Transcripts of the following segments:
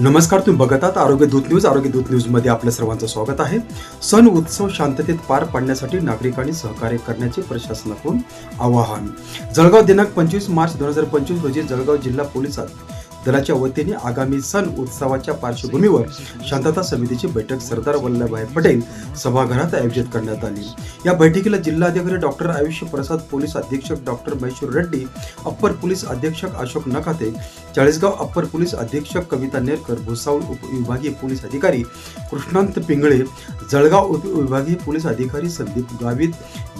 नमस्कार तुम्ही बघत आहात आरोग्य दूत न्यूज. आरोग्य दूत न्यूजमध्ये आपल्या सर्वांचं स्वागत आहे. सण उत्सव शांततेत पार पाडण्यासाठी नागरिकांनी सहकार्य करण्याचे प्रशासनाकडून आवाहन. जळगाव दिनांक पंचवीस मार्च दोन हजार पंचवीस रोजी जळगाव जिल्हा पोलीस दलाच्या वतीने आगामी सण उत्सवाच्या पार्श्वभूमीवर शांतता समितीची बैठक सरदार वल्लभभाई पटेल सभागृहात आयोजित करण्यात आली. या बैठकीला जिल्हाधिकारी डॉक्टर आयुष्य प्रसाद पोलीस अधीक्षक doctor Maheshwar Reddy upper police अधीक्षक अशोक नकाते चाळीसगाव अप्पर पोलीस अधीक्षक कविता नेरकर भुसावळ उपविभागीय पोलीस अधिकारी कृष्णांत पिंगळे जळगाव उपविभागीय पोलीस अधिकारी संदीप गावित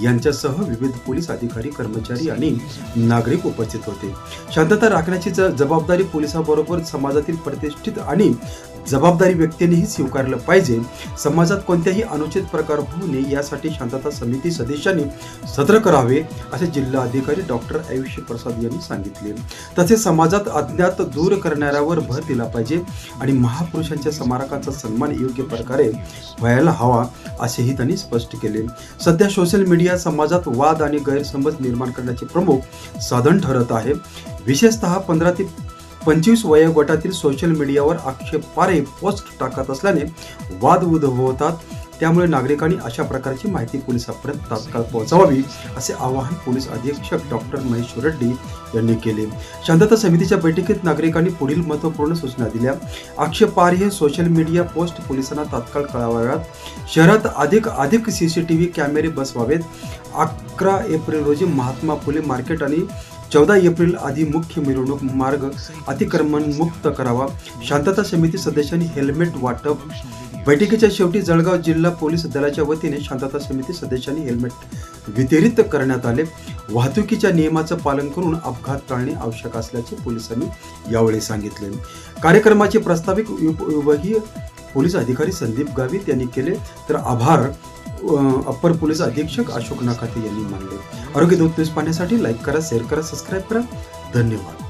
यांच्यासह विविध पोलीस अधिकारी कर्मचारी आणि नागरिक उपस्थित होते. शांतता राखण्याची ज- जबाबदारी पोलिसाबरोबर समाजातील प्रतिष्ठित आणि जबाबदारी व्यक्तींनीही स्वीकारलं पाहिजे. समाजात कोणत्याही अनुचित प्रकार होऊ नये यासाठी शांतता समिती सदस्यांनी सत्र करावे असे जिल्हा अधिकारी डॉक्टर आयुष्य प्रसाद यांनी सांगितले. तसेच समाजात अज्ञात दूर करणाऱ्यावर भर दिला पाहिजे आणि महापुरुषांच्या स्मारकाचा सन्मान योग्य प्रकारे व्हायला हवा असेही त्यांनी स्पष्ट केले. सध्या सोशल मीडिया समाजात वाद आणि गैरसमज निर्माण करण्याचे प्रमुख साधन ठरत आहे. विशेषतः पंधरा ते पंचवीस वयोगटातील सोशल मीडियावर आक्षेपारे पोस्ट टाकत असल्याने वाद उद्भवतात त्यामुळे नागरिकांनी अशा प्रकारची माहिती पोलिसांपर्यंत तात्काळ पोहोचवावी असे आवाहन पोलीस अधीक्षक डॉक्टर महेश्वर रेड्डी यांनी केले. शांतता समितीच्या बैठकीत नागरिकांनी पुढील महत्त्वपूर्ण सूचना दिल्या. आक्षेपार्ह सोशल मीडिया पोस्ट पोलिसांना तात्काळ कळाव्यात. शहरात अधिक अधिक सी सी टी व्ही कॅमेरे बसवावेत. अकरा एप्रिल रोजी महात्मा फुले मार्केट आणि चौदा एप्रिल आधी मुख्य मिरवणूक मार्ग अतिक्रमण मुक्त करावा शांतता समिती सदस्यांनी हेल्मेट वाटप बैठकीच्या शेवटी जळगाव जिल्हा पोलीस दलाच्या वतीने शांतता समिती सदस्यांनी हेल्मेट वितरित करण्यात आले वाहतुकीच्या नियमाचं पालन करून अपघात टाळणे आवश्यक असल्याचे पोलिसांनी यावेळी सांगितले कार्यक्रमाचे प्रस्ताविक उपविभागीय पोलीस अधिकारी संदीप गावित यांनी केले तर आभार अप्पर पोलीस अधीक्षक अशोक नाकाते यांनी मानले. आरोग्य दूत न्यूज पाहण्यासाठी लाईक करा शेअर करा सबस्क्राईब करा. धन्यवाद.